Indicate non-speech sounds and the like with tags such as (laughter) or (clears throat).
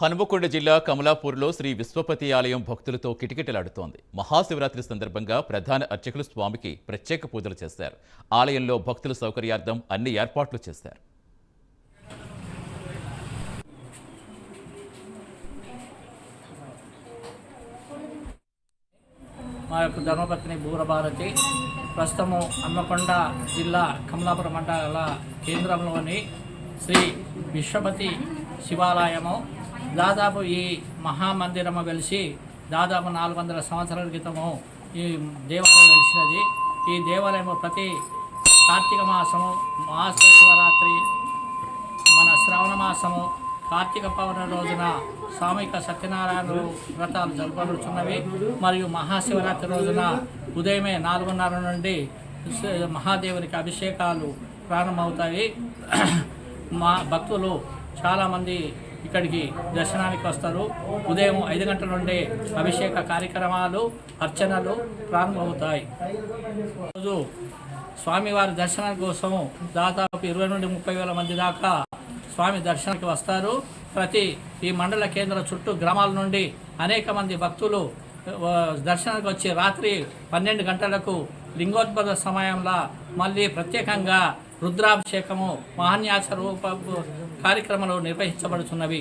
హనుమకొండ జిల్లా కమలాపూర్లో శ్రీ విశ్వపతి ఆలయం భక్తులతో కిటకిటలాడుతోంది. మహాశివరాత్రి సందర్భంగా ప్రధాన అర్చకులు స్వామికి ప్రత్యేక పూజలు చేశారు. ఆలయంలో భక్తుల సౌకర్యార్థం అన్ని ఏర్పాట్లు చేశారు. మా యొక్క ధర్మపత్ని భూరభారతి ప్రస్తుతము హన్మకొండ జిల్లా కమలాపురం మండల కేంద్రంలోని శ్రీ విశ్వపతి శివాలయము దాదాపు ఈ మహామందిరము వెలిసి దాదాపు నాలుగు వందల సంవత్సరాల క్రితము ఈ దేవాలయం వెలిసినది. ఈ దేవాలయము ప్రతి కార్తీక మాసము మాస శివరాత్రి మన శ్రావణ మాసము కార్తీక పౌర్ణమి రోజున సామూహిక సత్యనారాయణ వ్రతాలు జరపబడుతున్నవి మరియు మహాశివరాత్రి రోజున ఉదయమే నాలుగున్నర నుండి మహాదేవునికి అభిషేకాలు ప్రారంభమవుతాయి. (clears throat) మా భక్తులు చాలామంది ఇక్కడికి దర్శనానికి వస్తారు. ఉదయం ఐదు గంటల నుండి అభిషేక కార్యక్రమాలు అర్చనలు ప్రారంభమవుతాయి. రోజు స్వామివారి దర్శనం కోసం దాదాపు ఇరవై నుండి ముప్పై వేల మంది దాకా స్వామి దర్శనానికి వస్తారు. ప్రతి ఈ మండల కేంద్ర చుట్టూ గ్రామాల నుండి అనేక మంది భక్తులు దర్శనానికి వచ్చి రాత్రి పన్నెండు గంటలకు లింగోద్భవ సమయంలో మళ్ళీ ప్రత్యేకంగా రుద్రాభిషేకము మహాన్యాస రూప కార్యక్రమాలు నిర్వహించబడుతున్నవి